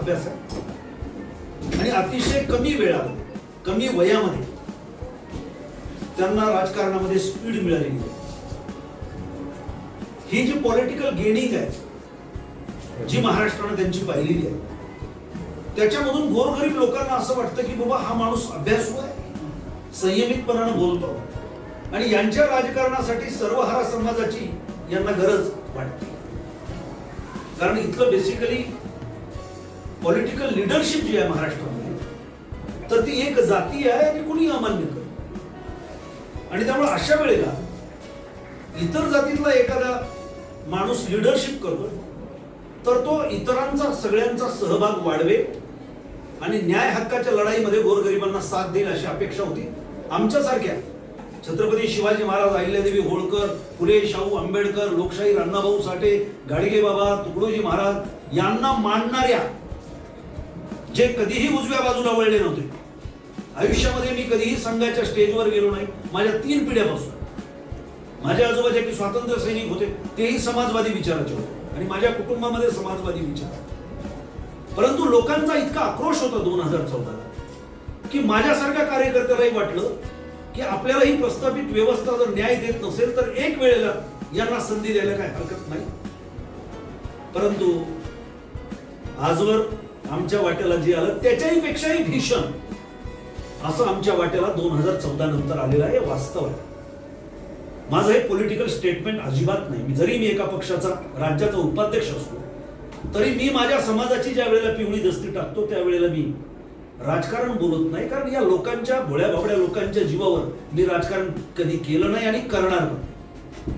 अभ्यास आहे. आणि अतिशय कमी वेळामध्ये कमी वयामध्ये त्यांना राजकारणामध्ये स्पीड मिळालेली आहे. ही जी पॉलिटिकल गेनिंग आहे जी महाराष्ट्रानं त्यांची पाहिलेली आहे त्याच्यामधून गोरगरीब लोकांना असं वाटतं की बाबा हा माणूस अभ्यासू आहे संयमितपणानं बोलतो. आणि यांच्या राजकारणासाठी सर्वहारा समाजाची यांना गरज वाटते. कारण इथलं बेसिकली पॉलिटिकल लिडरशिप जी आहे महाराष्ट्रामध्ये तर ती एक जाती आहे आणि कुणी अमान्य कर आणि त्यामुळे अशा वेळेला इतर जातीतला एखादा माणूस लिडरशिप करतो तर तो इतरांचा सगळ्यांचा सहभाग वाढवेल आणि न्याय हक्काच्या लढाईमध्ये गोरगरिबांना साथ देईल अशी अपेक्षा होती. आमच्यासारख्या छत्रपती शिवाजी महाराज अहिल्यादेवी होळकर फुले शाहू आंबेडकर लोकशाही अण्णाभाऊ साठे गाडगे बाबा तुकडोजी महाराज यांना मानणाऱ्या जे कधीही उजव्या बाजूला वळले नव्हते. आयुष्यामध्ये मी कधीही संघाच्या स्टेजवर गेलो नाही. माझ्या तीन पिढ्यापासून. माझ्या आजोबा जे की स्वातंत्र्य सैनिक होते तेही समाजवादी विचाराचे होते. आणि माझ्या कुटुंबामध्ये समाजवादी विचार. परंतु लोकांचा इतका आक्रोश होता दोन हजार चौदाला की माझ्यासारख्या कार्यकर्त्यालाही वाटलं की आपल्याला ही प्रस्थापित व्यवस्था जर न्याय देत नसेल तर एक वेळेला यांना संधी द्यायला काय हरकत नाही? परंतु आजवर आमच्या वाट्याला जे आलं त्याच्याही पेक्षाही भीषण. असं आमच्या वाट्याला दोन हजार चौदा नंतर आलेलं आहे वास्तव आहे. माझं हे पॉलिटिकल स्टेटमेंट अजिबात नाही. मी जरी मी एका पक्षाचा राज्याचा उपाध्यक्ष असलो तरी मी माझ्या समाजाची ज्या वेळेला पिवळी दस्ती टाकतो त्यावेळेला मी राजकारण बोलत नाही कारण या लोकांच्या भोळ्या भाबड्या लोकांच्या जीवावर मी राजकारण कधी केलं नाही आणि करणार नाही.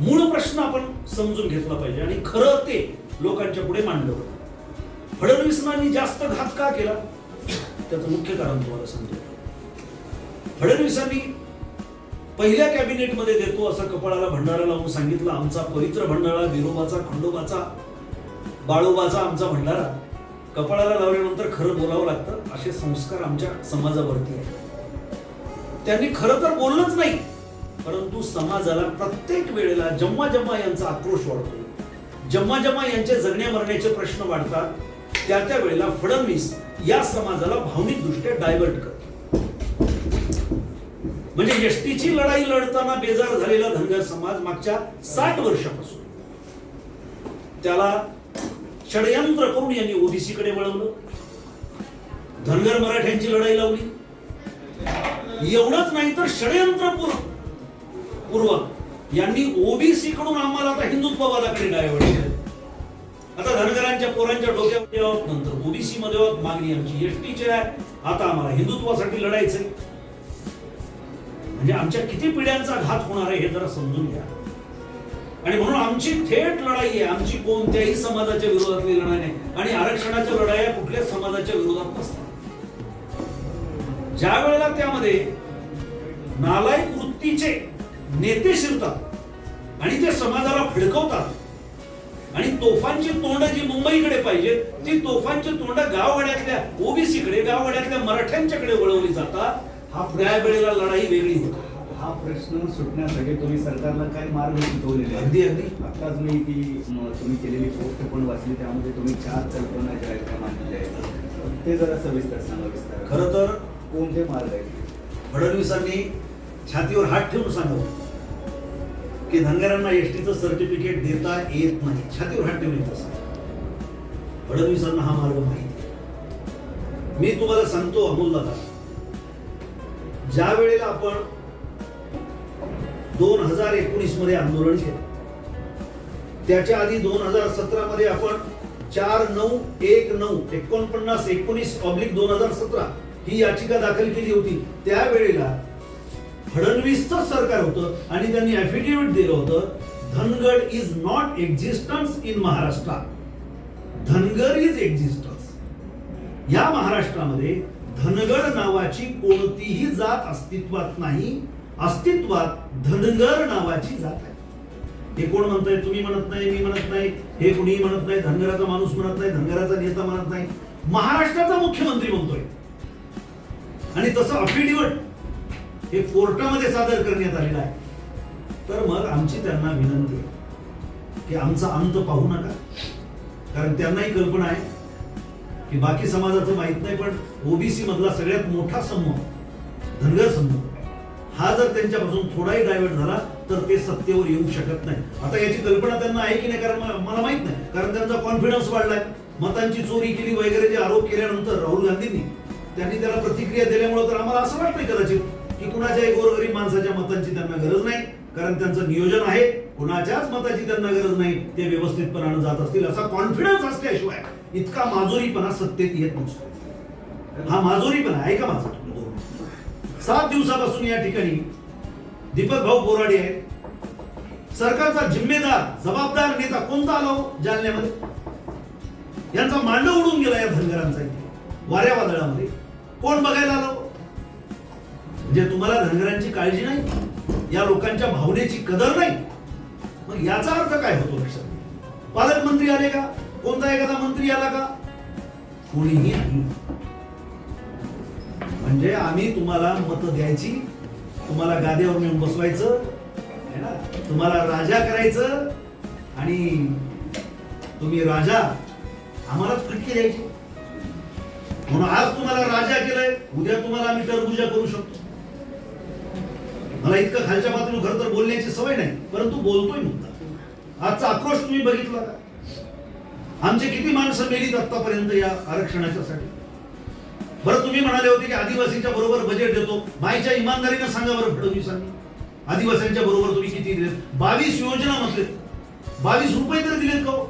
मूळ प्रश्न आपण समजून घेतला पाहिजे आणि खरं ते लोकांच्या पुढे मांडलं होतं फडणवीसांनी जास्त घात का केला? त्याचं मुख्य कारण तुम्हाला सांगतो. फडणवीसांनी पहिल्या कॅबिनेटमध्ये देतो असं कपाळाला भंडारा लावून सांगितलं. आमचा पवित्र भंडारा विरोबाचा खंडोबाचा बाळोबाचा आमचा भंडारा. कपाळाला लावल्यानंतर खरं बोलावं लागतं. असे संस्कार आमच्या समाजावरती आहेत. त्यांनी खरं तर बोललंच नाही परंतु समाजाला प्रत्येक वेळेला जेव्हा जेव्हा यांचा आक्रोश वाढतो. जेव्हा जेव्हा यांचे जगण्या मरण्याचे प्रश्न वाढतात. त्या त्या वेळेला फडणवीस या समाजाला भावनिक दृष्ट्या डायव्हर्ट करतो म्हणजे यष्टीची लढाई लढताना बेजार झालेला धनगर समाज मागच्या साठ वर्षापासून. त्याला षडयंत्र करून यांनी ओबीसी कडे वळवलं. धनगर मराठ्यांची लढाई लावली. एवढंच नाही तर षडयंत्र पूर्व. यांनी ओबीसी कडून आम्हाला आता हिंदुत्ववादाकडे डायव्हर्ट केलं. आता धनगरांच्या पोरांच्या डोक्यामध्ये आहोत नंतर ओबीसी मध्ये आहोत मागणी आमची एसटीची आहे. आता आम्हाला हिंदुत्वासाठी लढायचंय. म्हणजे आमच्या किती पिढ्यांचा घात होणार आहे हे जरा समजून घ्या. आणि म्हणून आमची थेट लढाई आहे. आमची कोणत्याही समाजाच्या विरोधातली लढाई नाही. आणि आरक्षणाच्या लढाया कुठल्याच समाजाच्या विरोधात नसतात. ज्या वेळेला त्यामध्ये नालायक वृत्तीचे नेते शिरतात आणि ते समाजाला फडकवतात तोफांची तोंड जी मुंबईकडे पाहिजे ती तोफांची तोंड गाववाड्यातल्या ओबीसी कडे गाववाड्यातल्या मराठ्यांच्याकडे वळवली जातात. हा त्या वेळेला लढाई वेगळी होती. हा प्रश्न सुटण्यासाठी तुम्ही सरकारला काय मार्ग सुचवलेले? अगदी अगदी. आत्ताच मी ती तुम्ही केलेली पोस्ट पण वाचली त्यामध्ये तुम्ही चार कल्पना ज्या आहेत त्या मांडलेल्या आहेत. ते जरा सविस्तर सांगा विस्तार खरं तर कोणते मार्ग आहेत? फडणवीसांनी छातीवर हात ठेवून सांगावं. की धनगरांना एसटीचं सर्टिफिकेट देता येत नाही. छातीवर हात ठेवून येत फडणवीसांना हा मार्ग माहिती मी तुम्हाला सांगतो अमोल दादा ज्या वेळेला आपण दोन हजार एकोणीसमध्ये आंदोलन केलं त्याच्या आधी दोन हजार सतरा मध्ये आपण चार नऊ एक नऊ एकोणपन्नास एकोणीस ऑब्लिक दोन हजार सतरा ही याचिका दाखल केली होती. त्यावेळेला फडणवीसचं सरकार होतं आणि त्यांनी अफिडेव्हिट दिलं होतं Dhangad is not existence in Maharashtra. Dhangar is existence या महाराष्ट्रामध्ये धनगड नावाची कोणतीही जात अस्तित्वात नाही अस्तित्वात धनगर नावाची जात आहे. हे कोण म्हणताय? तुम्ही म्हणत नाही मी म्हणत नाही हे कुणीही म्हणत नाही धनगराचा माणूस म्हणत नाही धनगराचा नेता म्हणत नाही. महाराष्ट्राचा मुख्यमंत्री म्हणतोय. आणि तसं अफिडेव्हिट हे कोर्टामध्ये सादर करण्यात आलेलं आहे. तर मग आमची त्यांना विनंती आहे की आमचा अंत पाहू नका. कारण त्यांनाही कल्पना आहे की बाकी समाजाचं माहीत नाही पण ओबीसी मधला सगळ्यात मोठा समूह धनगर समूह हा जर त्यांच्यापासून थोडाही डायव्हर्ट झाला तर ते सत्तेवर येऊ शकत नाही. आता याची कल्पना त्यांना आहे की नाही कारण मला माहीत नाही. कारण त्यांचा कॉन्फिडन्स वाढलाय. मतांची चोरी केली वगैरे जे आरोप केल्यानंतर राहुल गांधींनी त्यांनी त्याला प्रतिक्रिया दिल्यामुळे तर आम्हाला असं वाटतंय कदाचित की कुणाच्याही गोरगरीब माणसाच्या मतांची त्यांना गरज नाही कारण त्यांचं नियोजन आहे. कुणाच्याच मताची त्यांना गरज नाही ते व्यवस्थितपणानं जात असतील असा कॉन्फिडन्स असल्याशिवाय इतका माजोरीपणा सत्तेत येत नसतो. हा माजोरीपणा आहे का माझा? सात दिवसापासून या ठिकाणी दीपक भाऊ बोराडे आहेत. सरकारचा जिम्मेदार जबाबदार नेता कोणता आला हो जालन्यामध्ये? यांचा मांड उडून गेला या धनगरांचा इथे वाऱ्या वादळामध्ये. कोण बघायला आलो? म्हणजे तुम्हाला धनगरांची काळजी नाही या लोकांच्या भावनेची कदर नाही मग याचा अर्थ काय होतो लक्षात पालकमंत्री आले का? कोणता एखादा मंत्री आला का? कोणीही नाही. म्हणजे आम्ही तुम्हाला मत द्यायची तुम्हाला गाद्यावर नेऊन बसवायचं तुम्हाला राजा करायचं आणि तुम्ही राजा आम्हालाच फटके द्यायचे. म्हणून आज तुम्हाला राजा केलंय उद्या तुम्हाला आम्ही टरबुजा करू शकतो. मला इतकं खालच्या बाजूला खरं तर बोलण्याची सवय नाही परंतु बोलतोय मुद्दा. आजचा आक्रोश तुम्ही बघितला का? आमचे किती माणसं मेलीत आतापर्यंत या आरक्षणाच्या साठी? बरं तुम्ही म्हणाले होते की आदिवासींच्या बरोबर बजेट देतो. माईच्या इमानदारीनं सांगा बरं फडणवीसांनी. आदिवासींच्या बरोबर तुम्ही किती दिलेत? बावीस योजना म्हटले. बावीस रुपये तर दिलेत का हो?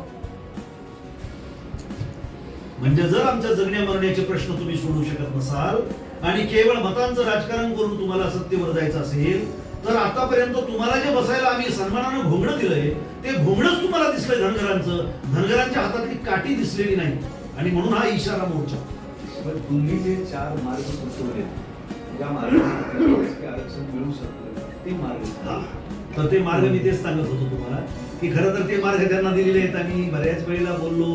म्हणजे जर आमच्या जगण्या मरण्याचे प्रश्न तुम्ही सोडू शकत नसाल आणि केवळ मतांचं राजकारण करून तुम्हाला सत्तेवर जायचं असेल तर आतापर्यंत तुम्हाला जे बसायला आम्ही सन्मानानं घोंगडं दिलंय ते घोंगडच तुम्हाला दिसलंय धनगरांचं. धनगरांच्या हातातली काठी दिसलेली नाही. आणि म्हणून हा इशारा मोर्चा. पण तुम्ही जे चार मार्ग सुचवले या मार्गाने आरक्षण मिळू शकतं ते मार्ग तर ते मार्ग मी तेच सांगत होतो तुम्हाला की खरं तर ते मार्ग त्यांना दिलेले आहेत. आम्ही बऱ्याच वेळेला बोललो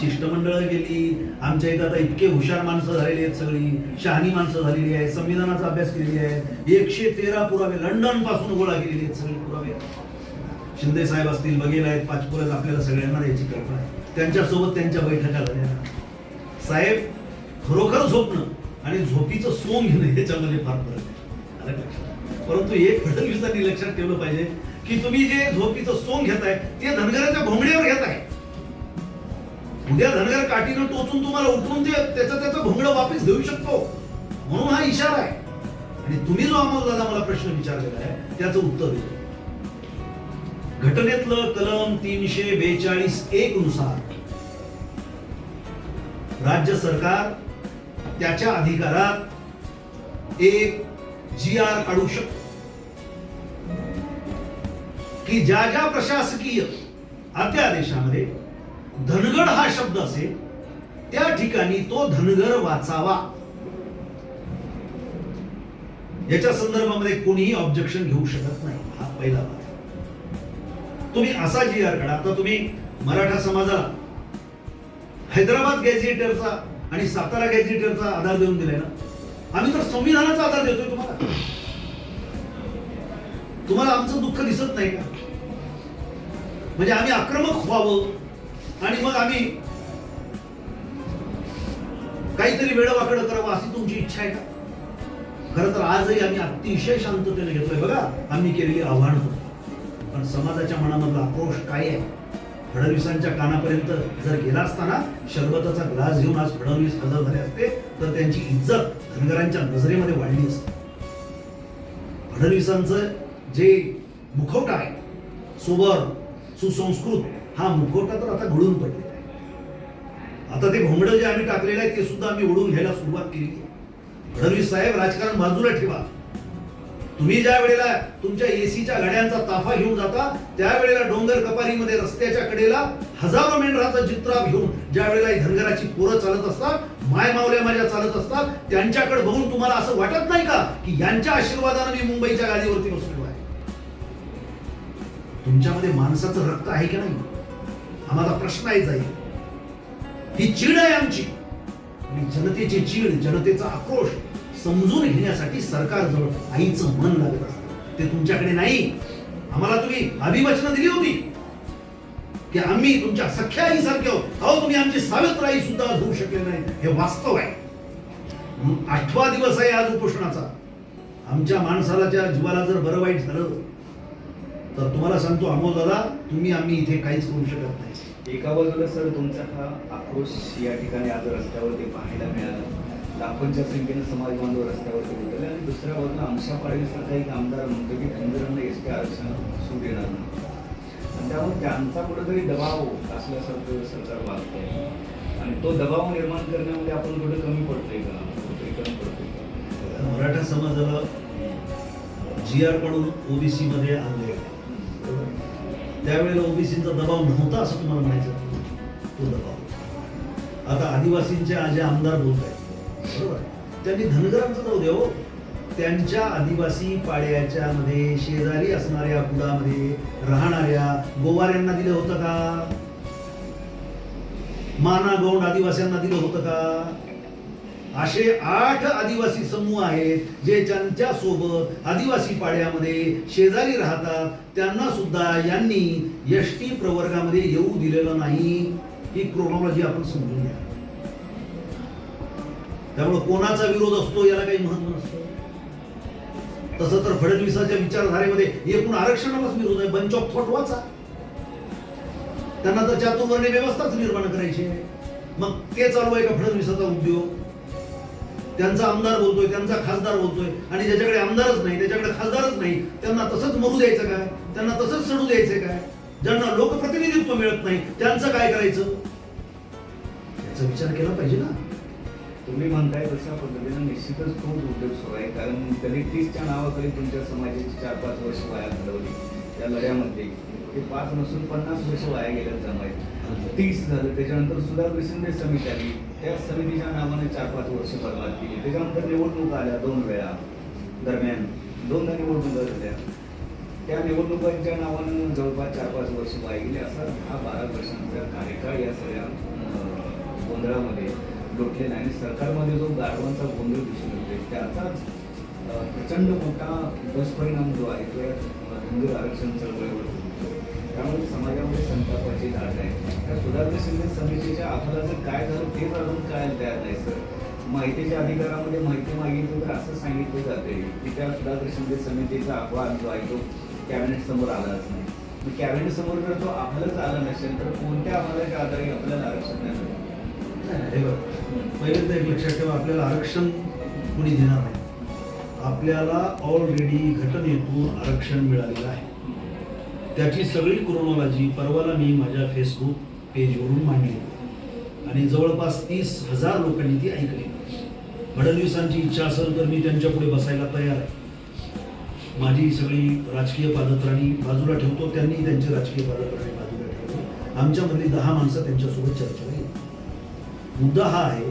शिष्टमंडळ गेली आमच्या इथं आता इतके हुशार माणसं झालेली आहेत सगळी शहाणी माणसं झालेली आहेत संविधानाचा अभ्यास केलेली आहे. एकशे तेरा पुरावे लंडनपासून गोळा केलेली आहेत सगळे पुरावे. शिंदे साहेब असतील बघेल आहेत पाचपुऱ्यात आपल्याला सगळ्यांना याची कल्पना आहे. त्यांच्यासोबत त्यांच्या बैठका झाल्या. साहेब खरोखर झोपणं आणि झोपीचं सोंग घेणं ह्याच्यामध्ये फार फरक आहे. परंतु एक फडणवीसांनी लक्षात ठेवलं पाहिजे की तुम्ही जे झोपीचं सोंग घेताय ते धनगराच्या भोंगड्यावर घेताय. उद्या धनगर काठीनं टोचून तुम्हाला उठवून ते त्याचं त्याचं घोंगडं वापस घेऊ शकतो. म्हणून हा इशारा आहे. आणि तुम्ही जो अमोल दादा मला प्रश्न विचारलेला आहे त्याचं उत्तर देतो. घटनेतलं कलम तीनशे बेचाळीस एक नुसार राज्य सरकार त्याच्या अधिकारात एक जी आर काढू शकतो. की ज्या ज्या प्रशासकीय अध्यादेशामध्ये धनगड हा शब्द असेल त्या ठिकाणी तो धनगर वाचावा. याच्या संदर्भामध्ये कोणीही ऑब्जेक्शन घेऊ शकत नाही. हा पहिला भाग. तुम्ही असा जी आर काढा. आता तुम्ही मराठा समाजाला हैदराबाद गॅझेटरचा आणि सातारा गॅझेटरचा आधार देऊन दिलाय ना? आम्ही तर संविधानाचा आधार देतोय तुम्हाला. तुम्हाला आमचं दुःख दिसत नाही का? म्हणजे आम्ही आक्रमक व्हावं आणि मग आम्ही काहीतरी वेळवाकडं करावं अशी तुमची इच्छा आहे का? खरं तर आजही आम्ही अतिशय शांततेने घेतोय. बघा आम्ही केलेली आव्हान पण समाजाच्या मनामधला आक्रोश काय आहे? फडणवीसांच्या कानापर्यंत जर गेला असताना शरबताचा ग्लास घेऊन आज फडणवीस हजर झाले असते तर त्यांची इज्जत धनगरांच्या नजरेमध्ये वाढली असते. फडणवीसांचं जे मुखवटा आहे सोबर सुसंस्कृत हा मुखवटा तर आता घडून पडलेला आहे. आता ते भोंगडं जे आम्ही टाकलेलं आहे ते सुद्धा आम्ही ओढून घ्यायला सुरुवात केली. फडणवीस साहेब राजकारण बाजूला ठेवा. तुम्ही ज्या वेळेला तुमच्या एसीच्या गाड्यांचा ताफा घेऊन जाता त्यावेळेला डोंगर कपारीमध्ये रस्त्याच्या कडेला हजारो मेंढराचा चित्राप घेऊन ज्या वेळेला ही धनगराची पोरं चालत असतात माय मावल्या माझ्या चालत असतात त्यांच्याकडे बघून तुम्हाला असं वाटत नाही का की यांच्या आशीर्वादानं मी मुंबईच्या गादीवरती बसलेलो आहे? तुमच्यामध्ये माणसाचं रक्त आहे की नाही? आम्हाला प्रश्न आहे जाईल ही चीड आहे आमची. आणि जनतेची चीड जनतेचा आक्रोश समजून घेण्यासाठी सरकारजवळ आईचं मन लागत असतं. ते तुमच्याकडे नाही. आम्हाला तुम्ही अभिवचन दिली होती. की आम्ही तुमच्या सख्या आईसारखे आहोत. अहो तुम्ही आमची सावित्र आई सुद्धा होऊ शकले नाही. हे वास्तव आहे. आठवा दिवस आहे आज उपोषणाचा. आमच्या माणसालाच्या जीवाला जर बरं वाईट झालं तर तुम्हाला सांगतो अमोल दादा तुम्ही आम्ही इथे काहीच करू शकत नाही. एका बाजूला सर तुमचा हा आक्रोश या ठिकाणी आज रस्त्यावरती पाहायला मिळाला. लाखोंच्या संख्येनं समाज बांधव रस्त्यावरती उतरले आणि दुसऱ्या बाजूला आमच्या पाडवीसारखा एक आमदार म्हणतो की धनगरांना एस टी आरक्षण सूट येणार नाही. आणि त्यामुळे त्यांचा कुठेतरी दबाव असल्यासारखं सरकार वागतंय. आणि तो दबाव निर्माण करण्यामध्ये आपण कुठे कमी पडतोय का? कुठे कमी पडतोय का? मराठा समाजाला जी आरकडून ओबीसी मध्ये आणले त्यावेळेला ओबीसीचा दबाव नव्हता असं तुम्हाला म्हणायचं तो दबाव. आता आदिवासींचे आजे आमदार बोलत आहेत बरोबर. त्यांनी धनगरांचं जाऊ द्या हो त्यांच्या आदिवासी पाड्याच्या मध्ये शेजारी असणाऱ्या कुडामध्ये राहणाऱ्या गोवाऱ्यांना दिलं होतं का? माना गौंड आदिवासींना दिलं होतं का? असे आठ आदिवासी समूह आहेत जे ज्यांच्या सोबत आदिवासी पाड्यामध्ये शेजारी राहतात त्यांना सुद्धा यांनी यष्टी प्रवर्गामध्ये येऊ दिलेलं नाही. ही क्रोनॉलॉजी आपण समजून घ्या. त्यामुळे कोणाचा विरोध असतो याला काही महत्त्व नसतं. तसं तर फडणवीसाच्या विचारधारेमध्ये एकूण आरक्षणालाच विरोध आहे. बंच ऑफ थॉट वाचा. त्यांना तर चातुर्वर्णी व्यवस्थाच निर्माण करायची आहे. मग ते चालू आहे का फडणवीसाचा उद्योग? त्यांचा आमदार बोलतोय त्यांचा खासदार बोलतोय. आणि ज्याच्याकडे आमदारच नाही त्याच्याकडे खासदारच नाही त्यांना तसंच मरू द्यायचं काय? त्यांना तसंच सडू द्यायचं काय? ज्यांना लोकप्रतिनिधित्व मिळत नाही त्यांचं काय करायचं? याचा विचार केला पाहिजे ना. तुम्ही म्हणताय तशा पद्धतीनं निश्चितच खूप उद्योग सुरू आहे. कारण कलेक्टिव्हच्या नावाखाली तुमच्या समाजाची चार पाच वर्ष वाया घालवली. त्या लढ्यामध्ये ते पाच नसून पन्नास वर्ष वाया गेल्यात जमायत तीस झालं त्याच्यानंतर सुधाकर शिंदे समिती आली. त्या समितीच्या नावाने चार पाच वर्ष बर्बाद केली. त्याच्यानंतर निवडणूक आल्या दोन वेळा दरम्यान. दोनदा निवडणुका झाल्या. त्या निवडणुकांच्या नावानं जवळपास चार पाच वर्ष वाया गेली. असा हा बारा वर्षांचा कार्यकाळ या सगळ्या गोंधळामध्ये लोटलेला आहे आणि सरकारमध्ये जो गाढवांचा गोंधळ दिसून येतोय त्याचाच प्रचंड मोठा दुष्परिणाम जो आहे तो या हिंदू आरक्षण चळवळीवर होतो त्यामुळे समाजामध्ये संतापाची लाट आहे. त्या सुधारणा शिंदे समितीच्या अहवालाचं काय झालं तेच अजून काय तयार नाही सर. माहितीच्या अधिकारामध्ये माहिती मागितली तर असं सांगितलं जाते की त्या सुधाकर शिंदे समितीचा अहवाल जो आहे तो कॅबिनेट समोर आलाच नाही. मग कॅबिनेट समोर जर तो अहवालच आला नसेल तर कोणत्या अहवालाच्या आधारे आपल्याला आरक्षण नाही नाही, हे बघ. पहिल्यांदा एक लक्षात ठेवा आपल्याला आरक्षण कुणी देणार नाही. आपल्याला ऑलरेडी घटनेतून आरक्षण मिळालेलं आहे. त्याची सगळी क्रोनॉलॉजी परवाला मी माझ्या फेसबुक पेजवरून मांडली आणि जवळपास तीस हजार लोकांनी ती ऐकली. फडणवीसांची इच्छा असेल तर मी त्यांच्या पुढे बसायला तयार आहे. माझी सगळी राजकीय पादत्राणी बाजूला ठेवतो त्यांनी त्यांची राजकीय पादत्राणी बाजूला ठेवतो. आमच्यामधली दहा माणसं त्यांच्यासोबत चर्चा येईल मुद्दा हा आहे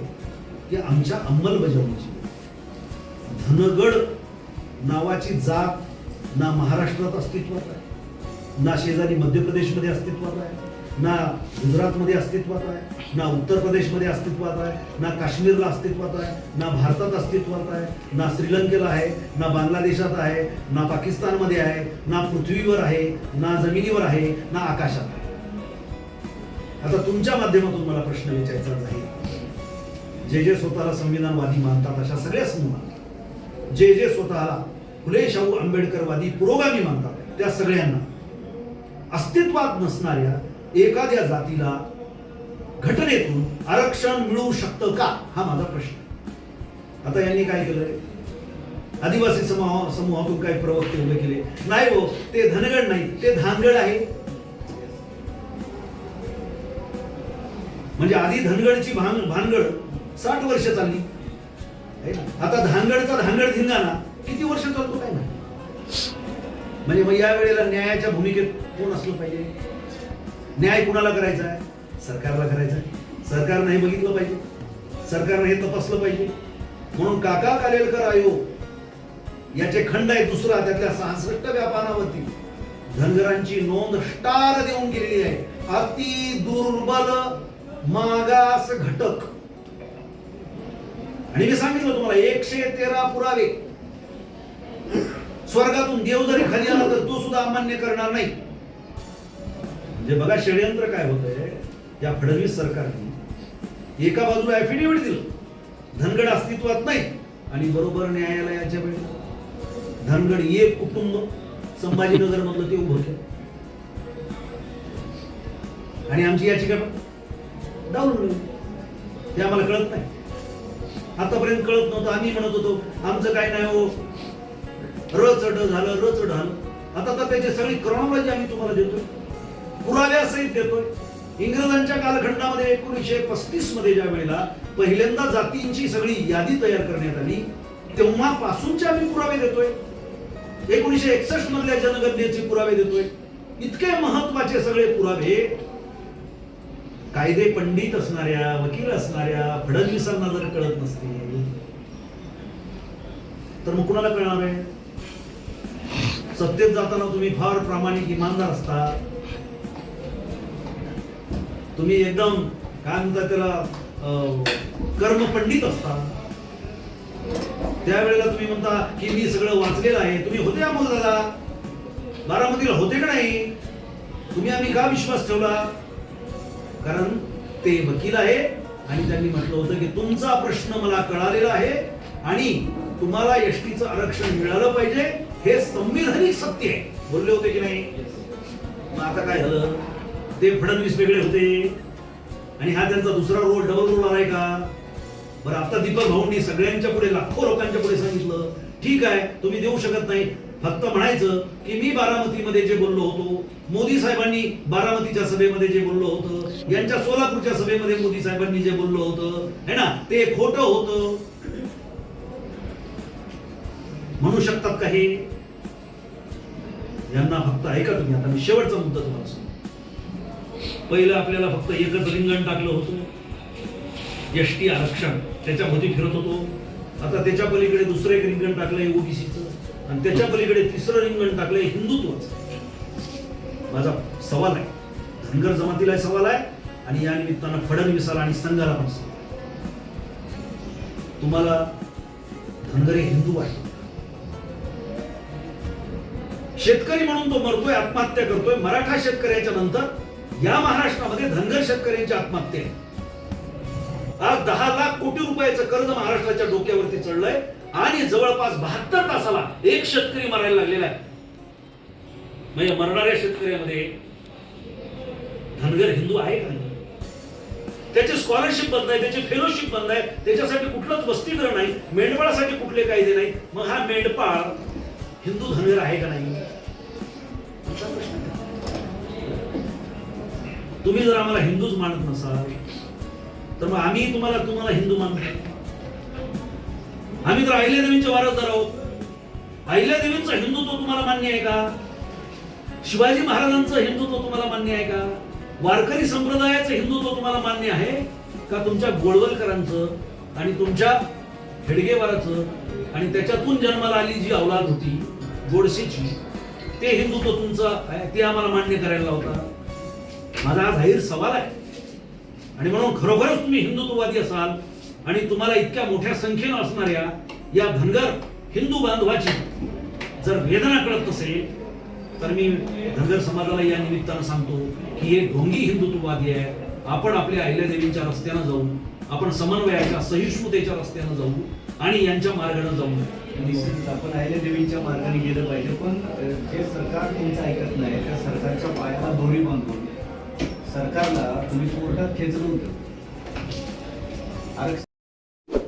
की आमच्या अंमलबजावणीची धनगड नावाची जात ना महाराष्ट्रात अस्तित्वात आहे ना शेजारी मध्य प्रदेशमध्ये अस्तित्वात आहे ना गुजरातमध्ये अस्तित्वात आहे ना उत्तर प्रदेशमध्ये अस्तित्वात आहे ना काश्मीरला अस्तित्वात आहे ना भारतात अस्तित्वात आहे ना श्रीलंकेला आहे ना बांगलादेशात आहे ना पाकिस्तानमध्ये आहे ना पृथ्वीवर आहे ना जमिनीवर आहे ना आकाशात आहे आता तुमच्या माध्यमातून मला प्रश्न विचारायचा आहे जे जे स्वतःला संविधानवादी मानतात अशा सगळ्या समूहांना जे जे स्वतःला फुले शाहू आंबेडकरवादी पुरोगामी मानतात त्या सगळ्यांना अस्तित्वात नसणाऱ्या एखाद्या जातीला घटनेतून आरक्षण मिळू शकतं का? हा माझा प्रश्न. आता यांनी काय केलंय? आदिवासी समूह समूहातून काही प्रवक्ते उभे केले. नाही हो ते धनगड नाही ते धानगड आहे. म्हणजे आधी धनगडची भान भानगड साठ वर्ष चालली. आता धानगडचा धानगड धिंगाणा किती वर्ष चालतो काय नाही म्हणजे मग या वेळेला न्यायाच्या भूमिकेत कोण असलं पाहिजे? न्याय कुणाला करायचा आहे? सरकारला करायचा आहे. सरकारनं हे बघितलं पाहिजे. सरकारनं हे तपासलं पाहिजे. म्हणून काका कालेलकर आयोग याचे खंड आहे दुसरा त्यातल्या सहासष्ट व्यापारावरती धनगरांची नोंद स्टार देऊन गेलेली आहे. अति दुर्बल मागास घटक. आणि मी सांगितलं तुम्हाला एकशे तेरा पुरावे. स्वर्गातून देव जरी खाली आला तर तो सुद्धा अमान्य करणार नाही. म्हणजे बघा षडयंत्र काय होतंय? या फडणवीस सरकारने एका बाजूला ऍफिडेव्हिट दिलं. धनगड अस्तित्वात नाही आणि बरोबर न्यायालयाच्या वेळी. धनगड एक कुटुंब संभाजीनगर मधलं ते उभं केलं. आणि आमची याचिका डाऊन ते आम्हाला कळत नाही. आतापर्यंत कळत नव्हतं. आम्ही म्हणत होतो आमचं काय नाही हो. र चढ झालं र चढ झालं. आता तर त्याची सगळी क्रॉनॉलॉजी आम्ही तुम्हाला देतोय. पुराव्यासहित देतोय. इंग्रजांच्या कालखंडामध्ये एकोणीसशे पस्तीसमध्ये ज्या वेळेला पहिल्यांदा जातींची सगळी यादी तयार करण्यात आली तेव्हापासूनचे आम्ही पुरावे देतोय. एकोणीसशे एकसष्ट मधल्या जनगणनेचे पुरावे देतोय. इतके महत्त्वाचे सगळे पुरावे कायदे पंडित असणाऱ्या वकील असणाऱ्या फडणवीसांना जर कळत नसतील तर मग कुणाला कळणार आहे? सत्तेत जाताना तुम्ही फार प्रामाणिक इमानदार असता. तुम्ही एकदम काय म्हणता त्याला अं, कर्मपंडित असता. त्यावेळेला तुम्ही म्हणता की मी सगळं वाचलेलं आहे. तुम्ही होते अमोल दादा? बारामतीला होते का नाही? तुम्ही आम्ही का विश्वास ठेवला? कारण ते वकील आहे आणि त्यांनी म्हटलं होतं की तुमचा प्रश्न मला कळालेला आहे आणि तुम्हाला एसटीचं आरक्षण मिळालं पाहिजे हे संविधानिक सत्य आहे. बोलले होते की नाही? मग आता काय झालं? ते फडणवीस वेगळे होते. आणि हा त्यांचा दुसरा रोल डबल रोल आलाय का? बरं आता दीपक भाऊंनी सगळ्यांच्या पुढे लाखो लोकांच्या पुढे सांगितलं. ठीक आहे तुम्ही देऊ शकत नाही. फक्त म्हणायचं की मी बारामतीमध्ये जे बोललो होतो मोदी साहेबांनी बारामतीच्या सभेमध्ये जे बोललो होतं यांच्या सोलापूरच्या सभेमध्ये मोदी साहेबांनी जे बोललो होतं है ना ते खोटं होतं. म्हणू शकतात का हे? यांना फक्त ऐका तुम्ही? आता मी शेवटचा मुद्दा तुम्हाला सांगतो. पहिलं आपल्याला फक्त एकच रिंगण टाकलं होतं. एस टी आरक्षण. त्याच्यामध्ये फिरत होतो. आता त्याच्या पलीकडे दुसरं एक रिंगण टाकलंय ओबीसीचं. आणि त्याच्या पलीकडे तिसरं रिंगण टाकलंय हिंदुत्वाचं. माझा सवाल आहे. धनगर जमातीला सवाल आहे आणि या निमित्तानं फडणवीसाला आणि संघाला पण सवाल तुम्हाला धनगर हे हिंदू आहे. शेतकरी म्हणून तो मरतोय आत्महत्या करतोय. मराठा शेतकऱ्याच्या नंतर या महाराष्ट्रामध्ये धनगर शेतकऱ्यांची आत्महत्या आहे. आज दहा लाख कोटी रुपयाचं कर्ज महाराष्ट्राच्या डोक्यावरती चढलंय आणि जवळपास बहात्तर तासाला एक शेतकरी मरायला लागलेला आहे. म्हणजे मरणाऱ्या शेतकऱ्यामध्ये धनगर हिंदू आहे का नाही? त्याची स्कॉलरशिप बंद आहे त्याची फेलोशिप बंद आहे त्याच्यासाठी कुठलंच वस्तीकरण नाही मेंढपाळासाठी कुठले कायदे नाही. मग हा मेंढपाळ हिंदू धनगर आहे का नाही? तुम्ही जर आम्हाला हिंदूच मानत नसाल तर मग आम्ही तुम्हाला तुम्हाला हिंदू मानतो. आम्ही तर अहिल्यादेवींचे वारसदार आहोत. अहिल्यादेवींचं हिंदुत्व तुम्हाला मान्य आहे का? शिवाजी महाराजांचं हिंदुत्व तुम्हाला मान्य आहे का? वारकरी संप्रदायाचं हिंदुत्व तुम्हाला मान्य आहे का? तुमच्या गोळवलकरांचं आणि तुमच्या हेडगेवाराचं आणि त्याच्यातून जन्माला आली जी अवलाद होती गोडसेची ते हिंदुत्व तुमचं आहे, ते आम्हाला मान्य करायला होता माझा हा जाहीर सवाल आहे. आणि म्हणून खरोखरच तुम्ही हिंदुत्ववादी असाल आणि तुम्हाला इतक्या मोठ्या संख्येनं असणाऱ्या या धनगर हिंदू बांधवाची जर वेदना कळत नसेल तर मी धनगर समाजाला या निमित्तानं सांगतो की हे ढोंगी हिंदुत्ववादी आहे. आपण आपल्या अहिल्यादेवींच्या रस्त्यानं जाऊ आपण समन्वयाच्या सहिष्णुतेच्या रस्त्यानं जाऊ आणि यांच्या मार्गाने जाऊ. निश्चित आपण आयल्या देवींच्या मार्गाने गेलं पाहिजे पण जे सरकार तुमचं ऐकत नाही त्या सरकारच्या पायाला दोरी बांधून सरकारला तुम्ही कोर्टात खेचलं होतं आरक्षण